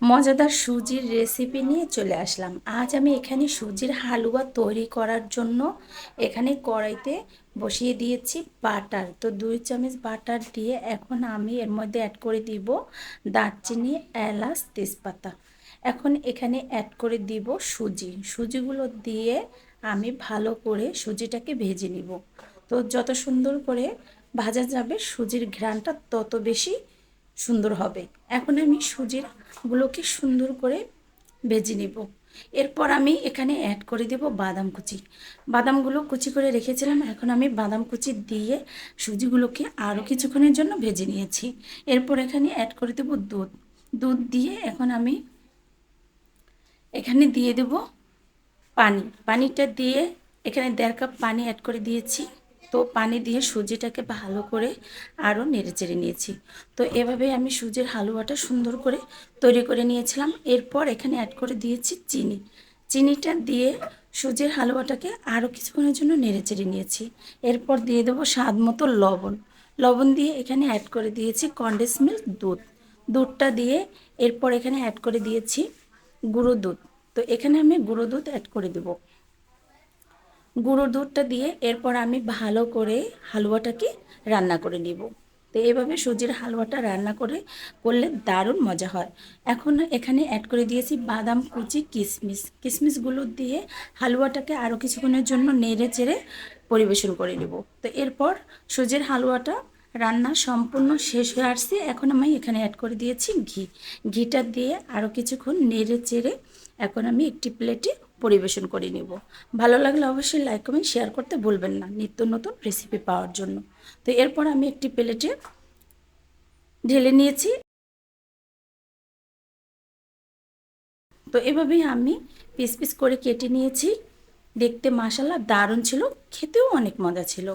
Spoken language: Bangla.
মজাদার সুজির রেসিপি নিয়ে চলে আসলাম। আজ আমি এখানে সুজির হালুয়া তৈরি করার জন্য এখানে কড়াইতে বসিয়ে দিয়েছি বাটার। তো দুই চামচ বাটার দিয়ে এখন আমি এর মধ্যে অ্যাড করে দিব দারচিনি, এলাচ, তেজপাতা। এখন এখানে অ্যাড করে দিব সুজি। সুজিগুলো দিয়ে আমি ভালো করে সুজিটাকে ভেজে নিব। তো যত সুন্দর করে ভাজা যাবে, সুজির ঘ্রাণটা তত বেশি সুন্দর হবে। এখন আমি সুজিরগুলোকে সুন্দর করে ভেজে নেব। এরপর আমি এখানে অ্যাড করে দেব বাদাম কুচি। বাদামগুলো কুচি করে রেখেছিলাম, এখন আমি বাদাম কুচি দিয়ে সুজিগুলোকে আরও কিছুক্ষণের জন্য ভেজে নিয়েছি। এরপর এখানে অ্যাড করে দেব দুধ। দুধ দিয়ে এখন আমি এখানে দিয়ে দেব পানি। পানিটা দিয়ে এখানে দেড় কাপ পানি অ্যাড করে দিয়েছি। তো পানি দিয়ে সুজিটাকে ভালো করে আরও নেড়ে চেড়ে নিয়েছি। তো এভাবে আমি সুজির হালুয়াটা সুন্দর করে তৈরি করে নিয়েছিলাম। এরপর এখানে অ্যাড করে দিয়েছি চিনি। চিনিটা দিয়ে সুজির হালুয়াটাকে আরও কিছুক্ষণের জন্য নেড়ে চেড়ে নিয়েছি। এরপর দিয়ে দেবো স্বাদ মতো লবণ। লবণ দিয়ে এখানে অ্যাড করে দিয়েছি কন্ডেন্স মিল্ক দুধ। দুধটা দিয়ে এরপর এখানে অ্যাড করে দিয়েছি গুঁড়ো দুধ। তো এখানে আমি গুঁড়ো দুধ অ্যাড করে দেবো। গুঁড়ো দুধটা দিয়ে এরপর আমি ভালো করে হালুয়াটাকে রান্না করে নিব। তো এইভাবে সুজির হালুয়াটা রান্না করে করলে দারুণ মজা হয়। এখন এখানে অ্যাড করে দিয়েছি বাদাম, কুচি কিশমিশ কিশমিশগুলো দিয়ে হালুয়াটাকে আরও কিছুক্ষণের জন্য নেড়ে চেড়ে পরিবেশন করে নেব। তো এরপর সুজির হালুয়াটা রান্না সম্পূর্ণ শেষ হয়ে আসছে। এখন আমি এখানে অ্যাড করে দিয়েছি ঘি। ঘিটা দিয়ে আরও কিছুক্ষণ নেড়ে চেড়ে এখন আমি একটি প্লেটে পরিবেশন করে নেব। ভালো লাগলে অবশ্যই লাইক কমেন্ট শেয়ার করতে ভুলবেন না নিত্য নতুন রেসিপি পাওয়ার জন্য। তো এরপর আমি একটি প্লেটে ঢেলে নিয়েছি। তো এভাবেই আমি পিস পিস করে কেটে নিয়েছি। দেখতে মাসালা দারুণ ছিল, খেতেও অনেক মজা ছিল।